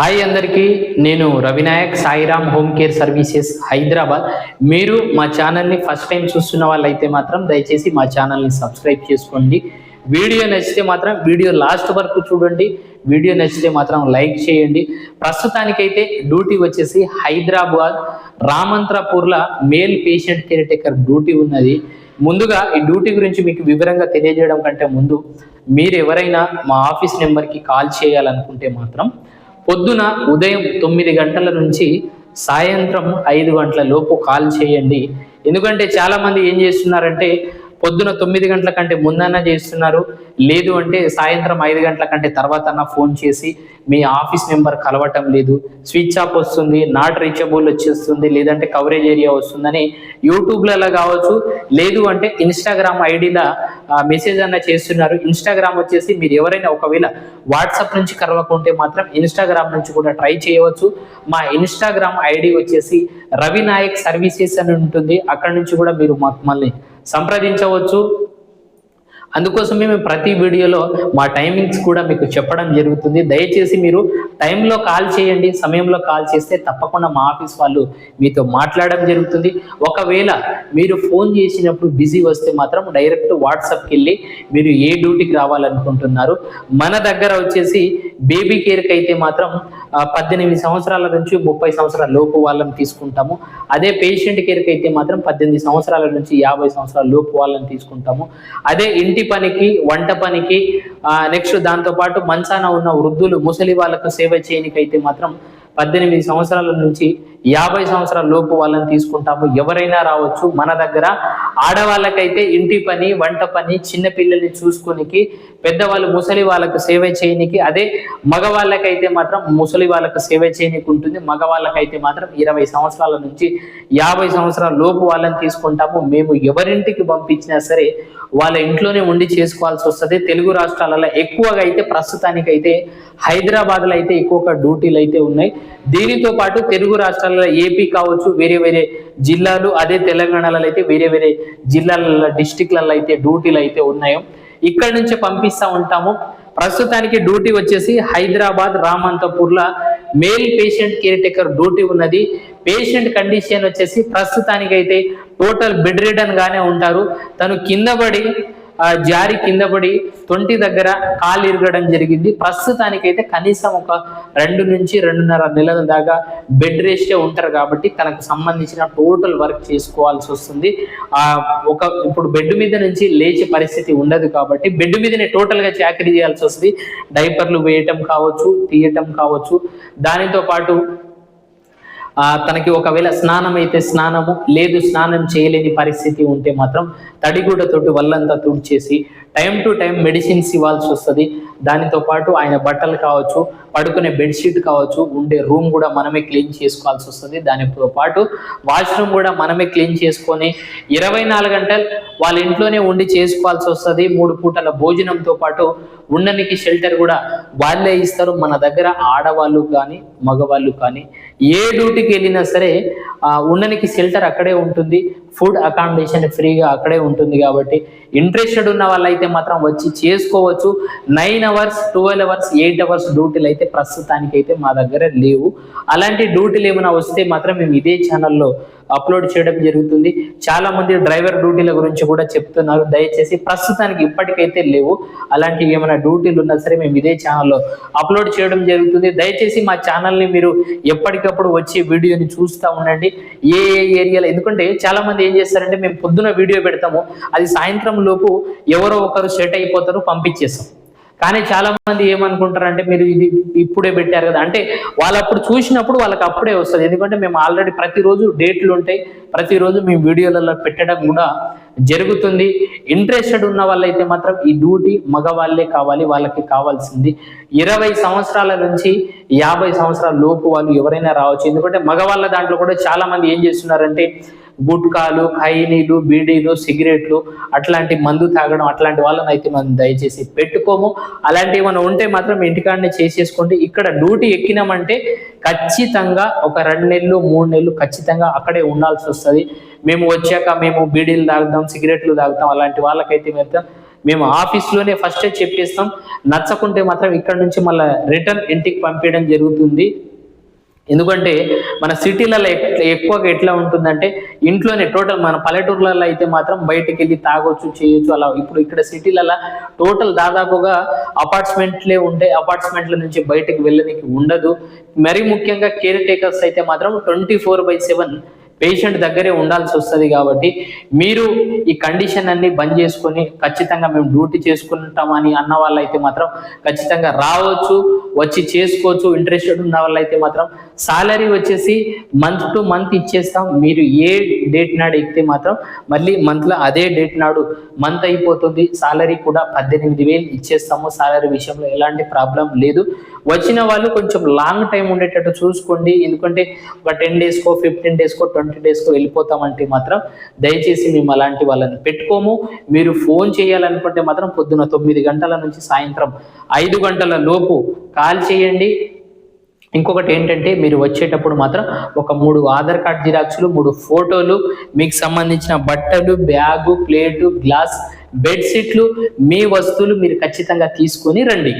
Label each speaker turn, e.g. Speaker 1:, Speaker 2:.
Speaker 1: Hi అందరికీ నేను Ravinayak Sairam home care services Hyderabad. మీరు మా ఛానల్ని ఫస్ట్ టైం చూస్తున్న వాళ్ళైతే మాత్రం దయచేసి మా ఛానల్ని సబ్స్క్రైబ్ చేసుకోండి. వీడియో నచ్చితే మాత్రం వీడియో లాస్ట్ వరకు చూడండి. వీడియో నచ్చితే మాత్రం లైక్ చేయండి. ప్రస్తుతానికైతే డ్యూటీ వచ్చేసి హైదరాబాద్ రామంత్రపూర్లో male patient caretaker duty ఉన్నది. ముందుగా ఈ డ్యూటీ గురించి మీకు వివరంగా తెలియజేయడం కంటే ముందు మీరు ఎవరైనా మా ఆఫీస్ నెంబర్కి కాల్ చేయాలనుకుంటే మాత్రం పొద్దున ఉదయం తొమ్మిది గంటల నుంచి సాయంత్రం ఐదు గంటల లోపు కాల్ చేయండి. ఎందుకంటే చాలా మంది ఏం చేస్తున్నారంటే పొద్దున తొమ్మిది గంటల కంటే ముందన్నా చేస్తున్నారు. లేదు అంటే సాయంత్రం ఐదు గంటల కంటే తర్వాత ఫోన్ చేసి మీ ఆఫీస్ నెంబర్ కలవటం లేదు. స్విచ్ ఆఫ్ వస్తుంది నాట్ రీచబుల్ వచ్చేస్తుంది లేదంటే కవరేజ్ ఏరియా వస్తుందని యూట్యూబ్లలో కావచ్చు లేదు అంటే ఇన్స్టాగ్రామ్ ఐడిలో మెసేజ్ అన్న చేస్తున్నారు. ఇన్స్టాగ్రామ్ వచ్చేసి మీరు ఎవరైనా ఒకవేళ వాట్సాప్ నుంచి కలవకుంటే మాత్రం ఇన్స్టాగ్రామ్ నుంచి కూడా ట్రై చేయవచ్చు. మా ఇన్స్టాగ్రామ్ ఐడి వచ్చేసి రవి నాయక్ సర్వీసెస్ అని ఉంటుంది. అక్కడ నుంచి కూడా మీరు మమ్మల్ని సంప్రదించవచ్చు. అందుకోసమే మేము ప్రతి వీడియోలో మా టైమింగ్స్ కూడా మీకు చెప్పడం జరుగుతుంది. దయచేసి మీరు టైంలో కాల్ చేయండి సమయంలో కాల్ చేస్తే తప్పకుండా మా ఆఫీస్ వాళ్ళు మీతో మాట్లాడడం జరుగుతుంది. ఒకవేళ మీరు ఫోన్ చేసినప్పుడు బిజీ వస్తే మాత్రం డైరెక్ట్ వాట్సాప్కి వెళ్ళి మీరు ఏ డ్యూటీకి రావాలనుకుంటున్నారు. మన దగ్గర వచ్చేసి బేబీ కేర్కి అయితే మాత్రం పద్దెనిమిది సంవత్సరాల నుంచి ముప్పై సంవత్సరాల లోపు వాళ్ళని తీసుకుంటాము. అదే పేషెంట్ కేర్కి అయితే మాత్రం పద్దెనిమిది సంవత్సరాల నుంచి యాభై సంవత్సరాల లోపు వాళ్ళని తీసుకుంటాము. అదే ఇంటి పనికి వంట పనికి నెక్స్ట్ దాంతోపాటు మంచాన ఉన్న వృద్ధులు ముసలి వాళ్ళకు సేవ చేయనికైతే మాత్రం పద్దెనిమిది సంవత్సరాల నుంచి యాభై సంవత్సరాల లోపు వాళ్ళని తీసుకుంటాము. ఎవరైనా రావచ్చు మన దగ్గర. ఆడవాళ్ళకైతే ఇంటి పని వంట పని చిన్నపిల్లల్ని చూసుకునికి పెద్దవాళ్ళు ముసలి వాళ్ళకు సేవ చేయనికి అదే మగవాళ్ళకైతే మాత్రం ముసలి వాళ్ళకు సేవ చేయనికి ఉంటుంది. మగవాళ్ళకైతే మాత్రం ఇరవై సంవత్సరాల నుంచి యాభై సంవత్సరాల లోపు వాళ్ళని తీసుకుంటాము. మేము ఎవరింటికి పంపించినా సరే వాళ్ళ ఇంట్లోనే ఉండి చేసుకోవాల్సి వస్తుంది. తెలుగు రాష్ట్రాలలో ఎక్కువగా అయితే ప్రస్తుతానికైతే హైదరాబాద్లో అయితే ఎక్కువగా డ్యూటీలు అయితే ఉన్నాయి. దీనితో పాటు తెలుగు రాష్ట్రాలలో ఏపీ కావచ్చు వేరే వేరే జిల్లాలు అదే తెలంగాణలో అయితే వేరే వేరే జిల్లాలలో డిస్టిక్లలో అయితే డ్యూటీలు అయితే ఉన్నాయో ఇక్కడ నుంచి పంపిస్తా ఉంటాము. ప్రస్తుతానికి డ్యూటీ వచ్చేసి హైదరాబాద్ రామంతపూర్లో male patient caretaker duty ఉన్నది. పేషెంట్ కండిషన్ వచ్చేసి ప్రస్తుతానికైతే టోటల్ బెడ్ రిడన్ గానే ఉంటారు. తను కింద పడి జారి కింద పడి తొంటి దగ్గర కాలు ఇరగడం జరిగింది. ప్రస్తుతానికైతే కనీసం ఒక రెండు నుంచి రెండున్నర నెలల దాకా బెడ్ రెస్టే ఉంటారు కాబట్టి తనకు సంబంధించిన టోటల్ వర్క్ చేసుకోవాల్సి వస్తుంది. ఆ ఒక ఇప్పుడు బెడ్ మీద నుంచి లేచే పరిస్థితి ఉండదు కాబట్టి బెడ్ మీదనే టోటల్గా చాకరీ చేయాల్సి వస్తుంది. డైపర్లు వేయటం కావచ్చు తీయటం కావచ్చు. దానితో పాటు తనకి ఒకవేళ స్నానం అయితే స్నానము లేదు స్నానం చేయలేని పరిస్థితి ఉంటే మాత్రం తడిగుడ్డతోటి వల్లంతా తుడిచేసి టైం టు టైం మెడిసిన్స్ ఇవ్వాల్సి వస్తుంది. దానితో పాటు ఆయన బట్టలు కావచ్చు పడుకునే బెడ్షీట్ కావచ్చు ఉండే రూమ్ కూడా మనమే క్లీన్ చేసుకోవాల్సి వస్తుంది. దానితో పాటు వాష్రూమ్ కూడా మనమే క్లీన్ చేసుకొని ఇరవై నాలుగు గంటలు వాళ్ళ ఇంట్లోనే ఉండి చేసుకోవాల్సి వస్తుంది. మూడు పూటల భోజనంతో పాటు ఉండనికి షెల్టర్ కూడా వాళ్ళే ఇస్తారు. మన దగ్గర ఆడవాళ్ళు కానీ మగవాళ్ళు కానీ ఏ డ్యూటీకి వెళ్ళినా సరే ఆ, ఉండనికి షెల్టర్ అక్కడే ఉంటుంది. ఫుడ్ అకామిడేషన్ ఫ్రీగా అక్కడే ఉంటుంది కాబట్టి ఇంట్రెస్టెడ్ ఉన్న వాళ్ళైతే మాత్రం వచ్చి చేసుకోవచ్చు. Nine hours twelve hours eight hours డ్యూటీలు అయితే ప్రస్తుతానికి అయితే మా దగ్గర లేవు. అలాంటి డ్యూటీలు ఏమైనా వస్తే మాత్రం మేము ఇదే ఛానల్లో అప్లోడ్ చేయడం జరుగుతుంది. చాలా మంది డ్రైవర్ డ్యూటీల గురించి కూడా చెప్తున్నారు. దయచేసి ప్రస్తుతానికి ఇప్పటికైతే లేవు. అలాంటివి ఏమైనా డ్యూటీలు ఉన్నా సరే మేము ఇదే ఛానల్లో అప్లోడ్ చేయడం జరుగుతుంది. దయచేసి మా ఛానల్ని మీరు ఎప్పటికప్పుడు వచ్చి వీడియోని చూస్తూ ఉండండి. ఏ ఏ ఏరియాలో ఎందుకంటే చాలా మంది ఏం చేస్తారంటే మేము పొద్దున వీడియో పెడతాము. అది సాయంత్రం లోపు ఎవరో ఒకరు సెట్ అయిపోతారు పంపించేస్తాం. కానీ చాలా మంది ఏమనుకుంటారంటే మీరు ఇది ఇప్పుడే పెట్టారు కదా. అంటే వాళ్ళు అప్పుడు చూసినప్పుడు వాళ్ళకి అప్పుడే వస్తుంది. ఎందుకంటే మేము ఆల్రెడీ ప్రతిరోజు డేట్లు ఉంటాయి. ప్రతిరోజు మేము వీడియోలలో పెట్టడం కూడా జరుగుతుంది. ఇంట్రెస్టెడ్ ఉన్న వాళ్ళైతే మాత్రం ఈ డ్యూటీ మగవాళ్ళే కావాలి వాళ్ళకి కావాల్సింది. ఇరవై సంవత్సరాల నుంచి యాభై సంవత్సరాల లోపు వాళ్ళు ఎవరైనా రావచ్చు. ఎందుకంటే మగవాళ్ళ దాంట్లో కూడా చాలా మంది ఏం చేస్తున్నారంటే గుట్కాలు ఖైనీలు బీడీలు సిగరెట్లు అట్లాంటి మందు తాగడం అట్లాంటి వాళ్ళని అయితే మనం దయచేసి పెట్టుకోము. అలాంటివి మనం ఉంటే మాత్రం ఇంటికాడనే చేసేసుకోండి. ఇక్కడ డ్యూటీ ఎక్కినామంటే ఖచ్చితంగా ఒక రెండు నెలలు మూడు నెలలు ఖచ్చితంగా అక్కడే ఉండాల్సి వస్తుంది. మేము వచ్చాక మేము బీడీలు తాగుతాం సిగరెట్లు తాగుతాం అలాంటి వాళ్ళకైతే మేము మేము ఆఫీస్లోనే ఫస్టే చెప్పేస్తాం నచ్చకుంటే మాత్రం ఇక్కడ నుంచి మళ్ళీ రిటర్న్ ఇంటికి పంపించడం జరుగుతుంది. ఎందుకంటే మన సిటీలలో ఎక్కువగా ఎట్లా ఉంటుందంటే ఇంట్లోనే టోటల్ మన పల్లెటూర్లలో అయితే మాత్రం బయటకు వెళ్ళి తాగొచ్చు చేయొచ్చు అలా. ఇప్పుడు ఇక్కడ సిటీలలో టోటల్ దాదాపుగా అపార్ట్మెంట్లే ఉంటాయి అపార్ట్మెంట్ల నుంచి బయటకు వెళ్ళడానికి ఉండదు. మరి ముఖ్యంగా కేర్ టేకర్స్ అయితే మాత్రం twenty four by seven patient దగ్గరే ఉండాల్సి వస్తుంది కాబట్టి మీరు ఈ కండిషన్ అన్ని బంద్ చేసుకొని ఖచ్చితంగా మేము డ్యూటీ చేసుకుంటామని అన్న వాళ్ళైతే మాత్రం ఖచ్చితంగా రావచ్చు. వచ్చి చేసుకోవచ్చు ఇంట్రెస్టెడ్ ఉన్న వాళ్ళైతే మాత్రం సాలరీ వచ్చేసి మంత్ టు మంత్ ఇచ్చేస్తాం. మీరు ఏ డేట్ నాడు ఎక్కితే మాత్రం మళ్ళీ మంత్లో అదే డేట్ నాడు మంత్ అయిపోతుంది. సాలరీ కూడా పద్దెనిమిది వేలు ఇచ్చేస్తాము. సాలరీ విషయంలో ఎలాంటి ప్రాబ్లం లేదు. వచ్చిన వాళ్ళు కొంచెం లాంగ్ టైం ఉండేటట్టు చూసుకోండి. ఎందుకంటే ఒక టెన్ డేస్కో ఫిఫ్టీన్ డేస్కో ట్వంటీ డేస్కో వెళ్ళిపోతామంటే మాత్రం దయచేసి మేము అలాంటి వాళ్ళని పెట్టుకోము. మీరు ఫోన్ చేయాలనుకుంటే మాత్రం పొద్దున తొమ్మిది గంటల నుంచి సాయంత్రం ఐదు గంటల లోపు కాల్ చేయండి. ఇంకొకటి ఏంటంటే మీరు వచ్చేటప్పుడు మాత్రం ఒక మూడు ఆధార్ కార్డ్ జిరాక్స్లు మూడు ఫోటోలు మీకు సంబంధించిన బట్టలు బ్యాగు ప్లేటు గ్లాస్ బెడ్షీట్లు మీ వస్తువులు మీరు ఖచ్చితంగా తీసుకొని రండి.